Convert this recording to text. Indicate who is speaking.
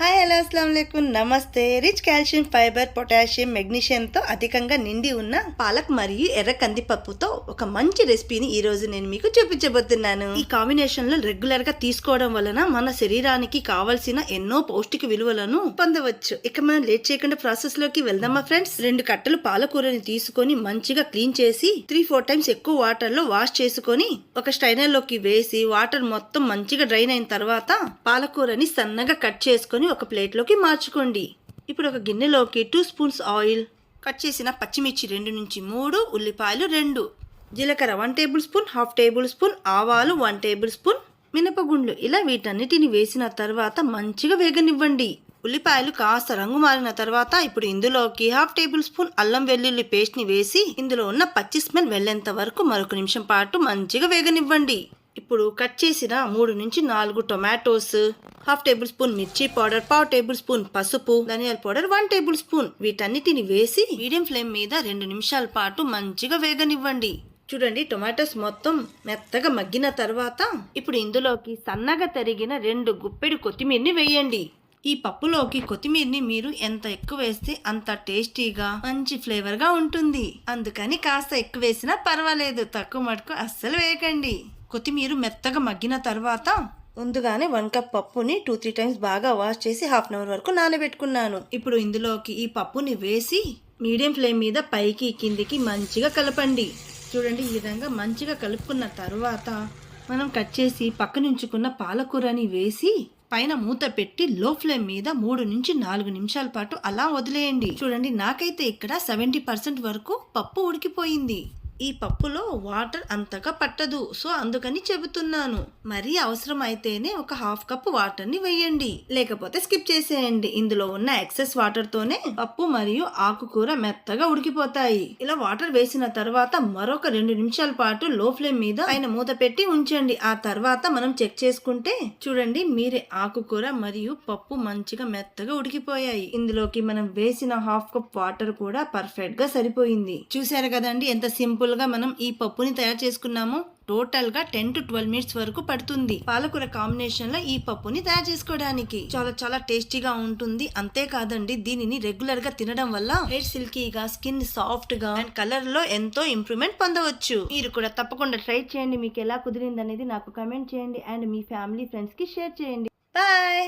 Speaker 1: Hi hello అస్సలం నమస్తే. Rich calcium fibre potassium మెగ్నీషియంతో అధికంగా నిండి ఉన్న పాలక్ మరియు ఎర్ర కందిపప్పుతో ఒక మంచి రెసిపీని ఈ రోజు నేను మీకు చూపించబోతున్నాను. ఈ కాంబినేషన్లో రెగ్యులర్గా తీసుకోవడం వలన మన శరీరానికి కావలసిన ఎన్నో పౌష్టిక విలువలను పొందవచ్చు. ఇక మనం లేట్ చేయకుండా ప్రాసెస్లోకి వెళ్దామా ఫ్రెండ్స్? రెండు కట్టలు పాలకూరని తీసుకొని మంచిగా క్లీన్ చేసి త్రీ ఫోర్ టైమ్స్ ఎక్కువ వాటర్లో వాష్ చేసుకొని ఒక స్ట్రైనర్లోకి వేసి వాటర్ మొత్తం మంచిగా డ్రైన్ అయిన తర్వాత పాలకూరని సన్నగా కట్ చేసుకొని ఒక ప్లేట్లోకి మార్చుకోండి. ఇప్పుడు ఒక గిన్నెలోకి టూ స్పూన్స్ ఆయిల్ కట్ చేసిన పచ్చిమిర్చి రెండు నుంచి మూడు ఉల్లిపాయలు రెండు జీలకర్ర one tablespoon half tablespoon ఆవాలు వన్ టేబుల్ స్పూన్ మినపగుండ్లు. ఇలా వీటన్నిటిని వేసిన తర్వాత మంచిగా వేగనివ్వండి. ఉల్లిపాయలు కాస్త రంగు మారిన తర్వాత ఇప్పుడు ఇందులోకి హాఫ్ టేబుల్ స్పూన్ అల్లం వెల్లుల్లి పేస్ట్ని వేసి ఇందులో ఉన్న పచ్చి స్మెల్ వెళ్ళేంత వరకు మరొక నిమిషం పాటు మంచిగా వేగనివ్వండి. ఇప్పుడు కట్ చేసిన మూడు నుంచి నాలుగు టొమాటోస్ హాఫ్ టేబుల్ స్పూన్ మిర్చి పౌడర్ పావు టేబుల్ స్పూన్ పసుపు ధనియాల పౌడర్ వన్ టేబుల్ స్పూన్ వీటన్నిటిని వేసి మీడియం ఫ్లేమ్ మీద రెండు నిమిషాల పాటు మంచిగా వేగనివ్వండి. చూడండి టొమాటోస్ మొత్తం మెత్తగా మగ్గిన తర్వాత ఇప్పుడు ఇందులోకి సన్నగా తరిగిన రెండు గుప్పెడు కొత్తిమీరని వేయండి. ఈ పప్పులోకి కొత్తిమీరని మీరు ఎంత ఎక్కువ వేస్తే అంత టేస్టీగా మంచి ఫ్లేవర్గా ఉంటుంది. అందుకని కాస్త ఎక్కువ వేసినా పర్వాలేదు తక్కువ మటుకు అస్సలు వేయకండి. కొత్తిమీర మెత్తగా మగ్గిన తర్వాత ముందుగానే వన్ కప్ పప్పుని టూ త్రీ టైమ్స్ బాగా వాష్ చేసి హాఫ్ అన్ అవర్ వరకు నానబెట్టుకున్నాను. ఇప్పుడు ఇందులోకి ఈ పప్పుని వేసి మీడియం ఫ్లేమ్ మీద పైకి కిందికి మంచిగా కలపండి. చూడండి ఈ విధంగా మంచిగా కలుపుకున్న తర్వాత మనం కట్ చేసి పక్కనుంచుకున్న పాలకూరని వేసి పైన మూత పెట్టి లో ఫ్లేమ్ మీద మూడు నుంచి నాలుగు నిమిషాల పాటు అలా వదిలేయండి. చూడండి నాకైతే ఇక్కడ సెవెంటీ పర్సెంట్ వరకు పప్పు ఉడికిపోయింది. ఈ పప్పులో వాటర్ అంతగా పట్టదు. సో అందుకని చెబుతున్నాను. మరీ అవసరం అయితేనే ఒక హాఫ్ కప్ వాటర్ని వేయండి. లేకపోతే స్కిప్ చేసేయండి. ఇందులో ఉన్న ఎక్సెస్ వాటర్ తోనే పప్పు మరియు ఆకుకూర మెత్తగా ఉడికిపోతాయి. ఇలా వాటర్ వేసిన తర్వాత మరొక రెండు నిమిషాల పాటు లో ఫ్లేమ్ మీద ఆయన మూత పెట్టి ఉంచండి. ఆ తర్వాత మనం చెక్ చేసుకుంటే చూడండి మీరే ఆకుకూర మరియు పప్పు మంచిగా మెత్తగా ఉడికిపోయాయి. ఇందులోకి మనం వేసిన హాఫ్ కప్ వాటర్ కూడా పర్ఫెక్ట్గా సరిపోయింది. చూసారు కదండి ఎంత సింపుల్ గా మనం ఈ పప్పుని తయారు చేసుకున్నాము. టోటల్గా టెన్ టు ట్వెల్వ్ మినిట్స్ వరకు పడుతుంది. పాలకూర కాంబినేషన్లో ఈ పప్పుని తయారు చేసుకోవడానికి. చాలా చాలా టేస్టీగా ఉంటుంది. అంతేకాదండి దీనిని రెగ్యులర్గా తినడం వల్ల హెయిర్ సిల్కీగా స్కిన్ సాఫ్ట్గా అండ్ కలర్లో ఎంతో ఇంప్రూవ్మెంట్ పొందవచ్చు. మీరు కూడా తప్పకుండా ట్రై చేయండి. మీకు ఎలా కుదిరింది అనేది నాకు కమెంట్ చేయండి. అండ్ మీ ఫ్యామిలీ ఫ్రెండ్స్కి షేర్ చేయండి. బాయ్